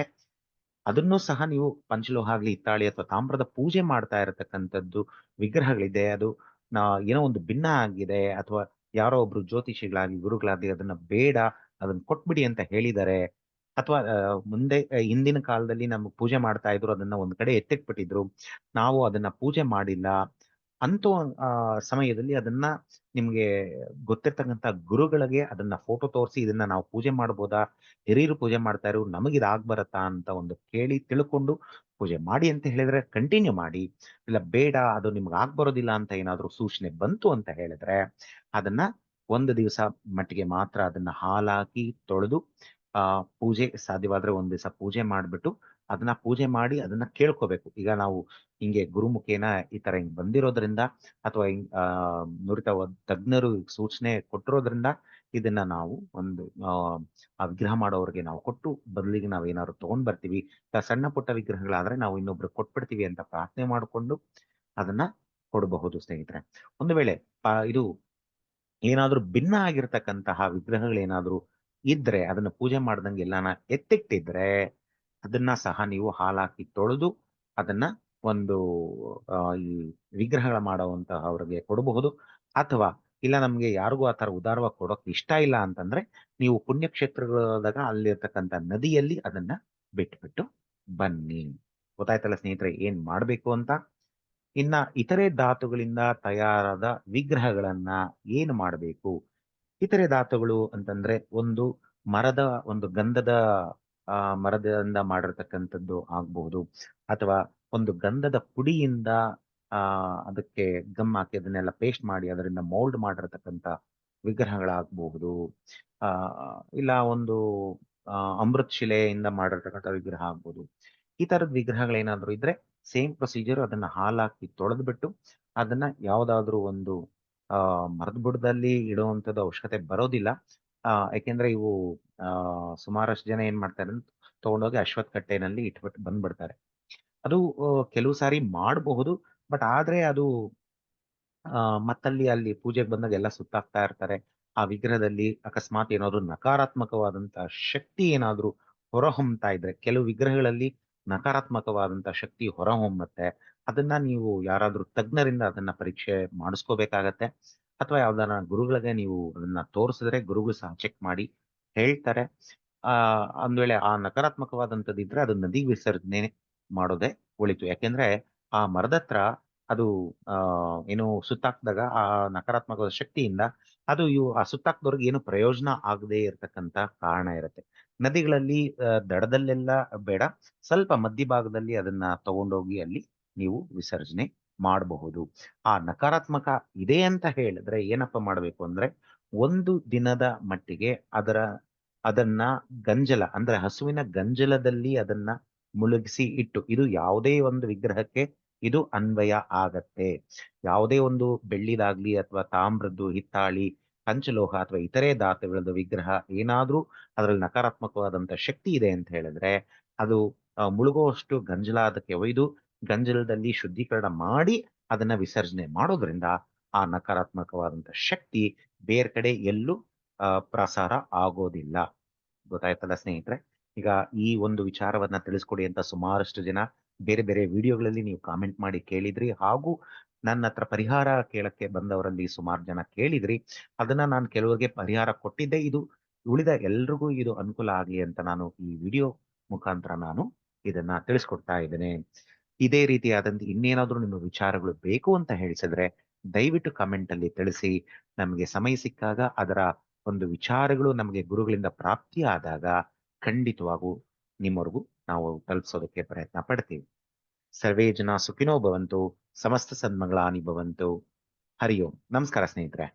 ಅದನ್ನು ಸಹ ನೀವು ಪಂಚಲೋಹ ಆಗ್ಲಿ ಹಿತ್ತಾಳಿ ಅಥವಾ ತಾಮ್ರದ ಪೂಜೆ ಮಾಡ್ತಾ ಇರತಕ್ಕಂಥದ್ದು ವಿಗ್ರಹಗಳಿದೆ. ಅದು ಏನೋ ಒಂದು ಭಿನ್ನ ಆಗಿದೆ ಅಥವಾ ಯಾರೋ ಒಬ್ರು ಜ್ಯೋತಿಷಿಗಳಾಗಿ ಗುರುಗಳಾಗ್ಲಿ ಅದನ್ನ ಬೇಡ, ಅದನ್ನ ಕೊಟ್ಬಿಡಿ ಅಂತ ಹೇಳಿದ್ದಾರೆ ಅಥವಾ ಮುಂದೆ ಹಿಂದಿನ ಕಾಲದಲ್ಲಿ ನಮ್ಗೆ ಪೂಜೆ ಮಾಡ್ತಾ ಇದ್ರು ಅದನ್ನ ಒಂದ್ ಕಡೆ ಎತ್ತಿಟ್ಬಿಟ್ಟಿದ್ರು. ನಾವು ಅದನ್ನ ಪೂಜೆ ಮಾಡಿಲ್ಲ. ಅಂತ ಸಮಯದಲ್ಲಿ ಅದನ್ನ ನಿಮ್ಗೆ ಗೊತ್ತಿರ್ತಕ್ಕಂಥ ಗುರುಗಳಿಗೆ ಅದನ್ನ ಫೋಟೋ ತೋರಿಸಿ, ಇದನ್ನ ನಾವು ಪೂಜೆ ಮಾಡ್ಬೋದಾ? ಹಿರಿಯರು ಪೂಜೆ ಮಾಡ್ತಾ ಇರೋ ನಮಗೆ ಇದಾಗ್ ಬರತ್ತಾ ಅಂತ ಒಂದು ಕೇಳಿ ತಿಳ್ಕೊಂಡು ಪೂಜೆ ಮಾಡಿ ಅಂತ ಹೇಳಿದ್ರೆ ಕಂಟಿನ್ಯೂ ಮಾಡಿ. ಇಲ್ಲ, ಬೇಡ, ಅದು ನಿಮ್ಗೆ ಆಗ್ ಬರೋದಿಲ್ಲ ಅಂತ ಏನಾದ್ರೂ ಸೂಚನೆ ಬಂತು ಅಂತ ಹೇಳಿದ್ರೆ ಅದನ್ನ ಒಂದು ದಿವಸ ಮಟ್ಟಿಗೆ ಮಾತ್ರ ಅದನ್ನ ಹಾಲಾಕಿ ತೊಳೆದು, ಆ, ಪೂಜೆ ಸಾಧ್ಯವಾದ್ರೆ ಒಂದ್ ದಿವಸ ಪೂಜೆ ಮಾಡ್ಬಿಟ್ಟು ಅದನ್ನ ಪೂಜೆ ಮಾಡಿ ಅದನ್ನ ಕೇಳ್ಕೋಬೇಕು. ಈಗ ನಾವು ಹಿಂಗೆ ಗುರುಮುಖೇನ ಈ ತರ ಹಿಂಗ್ ಬಂದಿರೋದ್ರಿಂದ ಅಥವಾ ಹಿಂಗ್, ಆ ನುರಿತ ತಜ್ಞರು ಸೂಚನೆ ಕೊಟ್ಟಿರೋದ್ರಿಂದ ಇದನ್ನ ನಾವು ಒಂದು, ಆ ವಿಗ್ರಹ ಮಾಡೋರಿಗೆ ನಾವು ಕೊಟ್ಟು ಬದಲಿಗೆ ನಾವು ಏನಾದ್ರು ತಗೊಂಡ್ ಬರ್ತೀವಿ. ಸಣ್ಣ ಪುಟ್ಟ ವಿಗ್ರಹಗಳಾದ್ರೆ ನಾವು ಇನ್ನೊಬ್ರು ಕೊಟ್ಬಿಡ್ತೀವಿ ಅಂತ ಪ್ರಾರ್ಥನೆ ಮಾಡಿಕೊಂಡು ಅದನ್ನ ಕೊಡಬಹುದು ಸ್ನೇಹಿತರೆ. ಒಂದು ವೇಳೆ ಇದು ಏನಾದ್ರೂ ಭಿನ್ನ ಆಗಿರ್ತಕ್ಕಂತಹ ವಿಗ್ರಹಗಳೇನಾದ್ರೂ ಇದ್ರೆ ಅದನ್ನ ಪೂಜೆ ಮಾಡ್ದಂಗೆ ಎಲ್ಲಾನ ಎತ್ತಿಟ್ಟಿದ್ರೆ ಅದನ್ನ ಸಹ ನೀವು ಹಾಲಾಕಿ ತೊಳೆದು ಅದನ್ನ ಒಂದು ಈ ವಿಗ್ರಹಗಳ ಮಾಡುವಂತಹ ಅವ್ರಿಗೆ ಕೊಡಬಹುದು. ಅಥವಾ ಇಲ್ಲ ನಮ್ಗೆ ಯಾರಿಗೂ ಆ ತರ ಉದಾರವಾಗಿ ಕೊಡೋಕ್ ಇಷ್ಟ ಇಲ್ಲ ಅಂತಂದ್ರೆ ನೀವು ಪುಣ್ಯಕ್ಷೇತ್ರಗಳಾದಾಗ ಅಲ್ಲಿರ್ತಕ್ಕಂಥ ನದಿಯಲ್ಲಿ ಅದನ್ನ ಬಿಟ್ಬಿಟ್ಟು ಬನ್ನಿ. ಗೊತ್ತಾಯ್ತಲ್ಲ ಸ್ನೇಹಿತರೆ, ಏನ್ ಮಾಡ್ಬೇಕು ಅಂತ? ಇನ್ನ ಇತರೆ ಧಾತುಗಳಿಂದ ತಯಾರಾದ ವಿಗ್ರಹಗಳನ್ನ ಏನು ಮಾಡಬೇಕು? ಇತರೆ ಧಾತುಗಳು ಅಂತಂದ್ರೆ ಒಂದು ಮರದ ಒಂದು ಗಂಧದ ಆ, ಮರದಿಂದ ಮಾಡಿರ್ತಕ್ಕಂಥದ್ದು ಆಗ್ಬಹುದು ಅಥವಾ ಒಂದು ಗಂಧದ ಪುಡಿಯಿಂದ, ಆ, ಅದಕ್ಕೆ ಗಮ್ ಹಾಕಿ ಅದನ್ನೆಲ್ಲ ಪೇಸ್ಟ್ ಮಾಡಿ ಅದರಿಂದ ಮೌಲ್ಡ್ ಮಾಡಿರ್ತಕ್ಕಂಥ ವಿಗ್ರಹಗಳಾಗಬಹುದು ಆ, ಇಲ್ಲ ಒಂದು ಅಮೃತ್ ಶಿಲೆಯಿಂದ ಮಾಡಿರ್ತಕ್ಕಂಥ ವಿಗ್ರಹ ಆಗ್ಬೋದು. ಈ ತರದ ವಿಗ್ರಹಗಳೇನಾದ್ರೂ ಇದ್ರೆ ಸೇಮ್ ಪ್ರೊಸೀಜರ್ ಅದನ್ನ ಹಾಲಾಕಿ ತೊಳೆದ್ಬಿಟ್ಟು ಅದನ್ನ ಯಾವ್ದಾದ್ರು ಒಂದು, ಆ, ಮರದ ಬುಡದಲ್ಲಿ ಇಡುವಂತದ್ದು ಅವಶ್ಯಕತೆ ಬರೋದಿಲ್ಲ. ಆ ಯಾಕೆಂದ್ರೆ ಇವು ಸುಮಾರಷ್ಟು ಜನ ಏನ್ ಮಾಡ್ತಾರೆ ತಗೊಂಡೋಗಿ ಅಶ್ವತ್ಥ ಕಟ್ಟೆನಲ್ಲಿ ಇಟ್ಬಿಟ್ಟು ಬಂದ್ಬಿಡ್ತಾರೆ. ಅದು ಕೆಲವು ಸಾರಿ ಮಾಡಬಹುದು, ಬಟ್ ಆದ್ರೆ ಅದು ಮತ್ತಲ್ಲಿ ಅಲ್ಲಿ ಪೂಜೆಗೆ ಬಂದಾಗ ಎಲ್ಲ ಸುತ್ತಾಗ್ತಾ ಇರ್ತಾರೆ. ಆ ವಿಗ್ರಹದಲ್ಲಿ ಅಕಸ್ಮಾತ್ ಏನಾದ್ರು ನಕಾರಾತ್ಮಕವಾದಂತ ಶಕ್ತಿ ಏನಾದ್ರು ಹೊರಹೊಮ್ತಾ ಇದ್ರೆ, ಕೆಲವು ವಿಗ್ರಹಗಳಲ್ಲಿ ನಕಾರಾತ್ಮಕವಾದಂತ ಶಕ್ತಿ ಹೊರಹೊಮ್ಮತ್ತೆ. ಅದನ್ನ ನೀವು ಯಾರಾದ್ರೂ ತಜ್ಞರಿಂದ ಅದನ್ನ ಪರೀಕ್ಷೆ ಮಾಡಿಸ್ಕೋಬೇಕಾಗತ್ತೆ. ಅಥವಾ ಯಾವ್ದಾರ ಗುರುಗಳಿಗೆ ನೀವು ಅದನ್ನ ತೋರಿಸಿದ್ರೆ ಗುರುಗಳು ಸಹ ಚೆಕ್ ಮಾಡಿ ಹೇಳ್ತಾರೆ. ಆ ಒಂದ್ ವೇಳೆ ಆ ನಕಾರಾತ್ಮಕವಾದಂಥದ್ದು ಇದ್ರೆ ಅದು ನದಿ ವಿಸರ್ಜನೆ ಮಾಡೋದೇ ಒಳಿತು. ಯಾಕೆಂದ್ರೆ ಆ ಮರದ ಹತ್ರ ಅದು, ಆ, ಏನು ಸುತ್ತಾಕ್ದಾಗ ಆ ನಕಾರಾತ್ಮಕವಾದ ಶಕ್ತಿಯಿಂದ ಅದು ಇವು ಆ ಸುತ್ತಾಕ್ದವ್ರಿಗೆ ಏನು ಪ್ರಯೋಜನ ಆಗದೆ ಇರತಕ್ಕಂತ ಕಾರಣ ಇರುತ್ತೆ. ನದಿಗಳಲ್ಲಿ ದಡದಲ್ಲೆಲ್ಲ ಬೇಡ. ಸ್ವಲ್ಪ ಮಧ್ಯಭಾಗದಲ್ಲಿ ಅದನ್ನ ತಗೊಂಡೋಗಿ ಅಲ್ಲಿ ನೀವು ವಿಸರ್ಜನೆ ಮಾಡಬಹುದು. ಆ ನಕಾರಾತ್ಮಕ ಇದೆ ಅಂತ ಹೇಳಿದ್ರೆ ಏನಪ್ಪ ಮಾಡಬೇಕು ಅಂದ್ರೆ ಒಂದು ದಿನದ ಮಟ್ಟಿಗೆ ಅದರ ಅದನ್ನ ಗಂಜಲ, ಅಂದ್ರೆ ಹಸುವಿನ ಗಂಜಲದಲ್ಲಿ ಅದನ್ನ ಮುಳುಗಿಸಿ ಇಟ್ಟು, ಇದು ಯಾವುದೇ ಒಂದು ವಿಗ್ರಹಕ್ಕೆ ಇದು ಅನ್ವಯ ಆಗತ್ತೆ. ಯಾವುದೇ ಒಂದು ಬೆಳ್ಳಿದಾಗ್ಲಿ ಅಥವಾ ತಾಮ್ರದ್ದು, ಹಿತ್ತಾಳಿ, ಪಂಚಲೋಹ ಅಥವಾ ಇತರೆ ಧಾತುಗಳದ್ದು ವಿಗ್ರಹ ಏನಾದ್ರೂ ಅದರಲ್ಲಿ ನಕಾರಾತ್ಮಕವಾದಂತ ಶಕ್ತಿ ಇದೆ ಅಂತ ಹೇಳಿದ್ರೆ, ಅದು ಮುಳುಗುವಷ್ಟು ಗಂಜಲ ಅದಕ್ಕೆ ಒಯ್ದು ಗಂಜಲದಲ್ಲಿ ಶುದ್ಧೀಕರಣ ಮಾಡಿ ಅದನ್ನ ವಿಸರ್ಜನೆ ಮಾಡೋದ್ರಿಂದ ಆ ನಕಾರಾತ್ಮಕವಾದಂತ ಶಕ್ತಿ ಬೇರೆ ಕಡೆ ಎಲ್ಲೂ ಪ್ರಸಾರ ಆಗೋದಿಲ್ಲ. ಗೊತ್ತಾಯ್ತಲ್ಲ ಸ್ನೇಹಿತರೆ? ಈಗ ಈ ಒಂದು ವಿಚಾರವನ್ನ ತಿಳಿಸ್ಕೊಡಿ ಅಂತ ಸುಮಾರಷ್ಟು ಜನ ಬೇರೆ ಬೇರೆ ವಿಡಿಯೋಗಳಲ್ಲಿ ನೀವು ಕಾಮೆಂಟ್ ಮಾಡಿ ಕೇಳಿದ್ರಿ. ಹಾಗೂ ನನ್ನ ಹತ್ರ ಪರಿಹಾರ ಕೇಳಕ್ಕೆ ಬಂದವರಲ್ಲಿ ಸುಮಾರು ಜನ ಕೇಳಿದ್ರಿ. ಅದನ್ನ ನಾನು ಕೆಲವರಿಗೆ ಪರಿಹಾರ ಕೊಟ್ಟಿದ್ದೆ. ಇದು ಉಳಿದ ಎಲ್ರಿಗೂ ಇದು ಅನುಕೂಲ ಆಗಲಿ ಅಂತ ನಾನು ಈ ವಿಡಿಯೋ ಮುಖಾಂತರ ನಾನು ಇದನ್ನ ತಿಳಿಸ್ಕೊಡ್ತಾ ಇದ್ದೇನೆ. ಇದೇ ರೀತಿಯಾದಂತ ಇನ್ನೇನಾದ್ರೂ ನಿಮ್ಮ ವಿಚಾರಗಳು ಬೇಕು ಅಂತ ಹೇಳಿಸಿದ್ರೆ ದಯವಿಟ್ಟು ಕಮೆಂಟ್ ಅಲ್ಲಿ ತಿಳಿಸಿ. ನಮಗೆ ಸಮಯ ಸಿಕ್ಕಾಗ ಅದರ ಒಂದು ವಿಚಾರಗಳು ನಮಗೆ ಗುರುಗಳಿಂದ ಪ್ರಾಪ್ತಿ ಆದಾಗ ಖಂಡಿತವಾಗೂ ನಿಮ್ಮವರೆಗೂ ನಾವು ತಲುಪಿಸೋದಕ್ಕೆ ಪ್ರಯತ್ನ ಪಡ್ತೀವಿ. ಸರ್ವೇ ಜನ ಸುಖಿನೋ ಭವಂತು, ಸಮಸ್ತ ಸನ್ಮಗಳಾನಿ ಭವಂತು. ಹರಿ ಓಂ. ನಮಸ್ಕಾರ ಸ್ನೇಹಿತರೆ.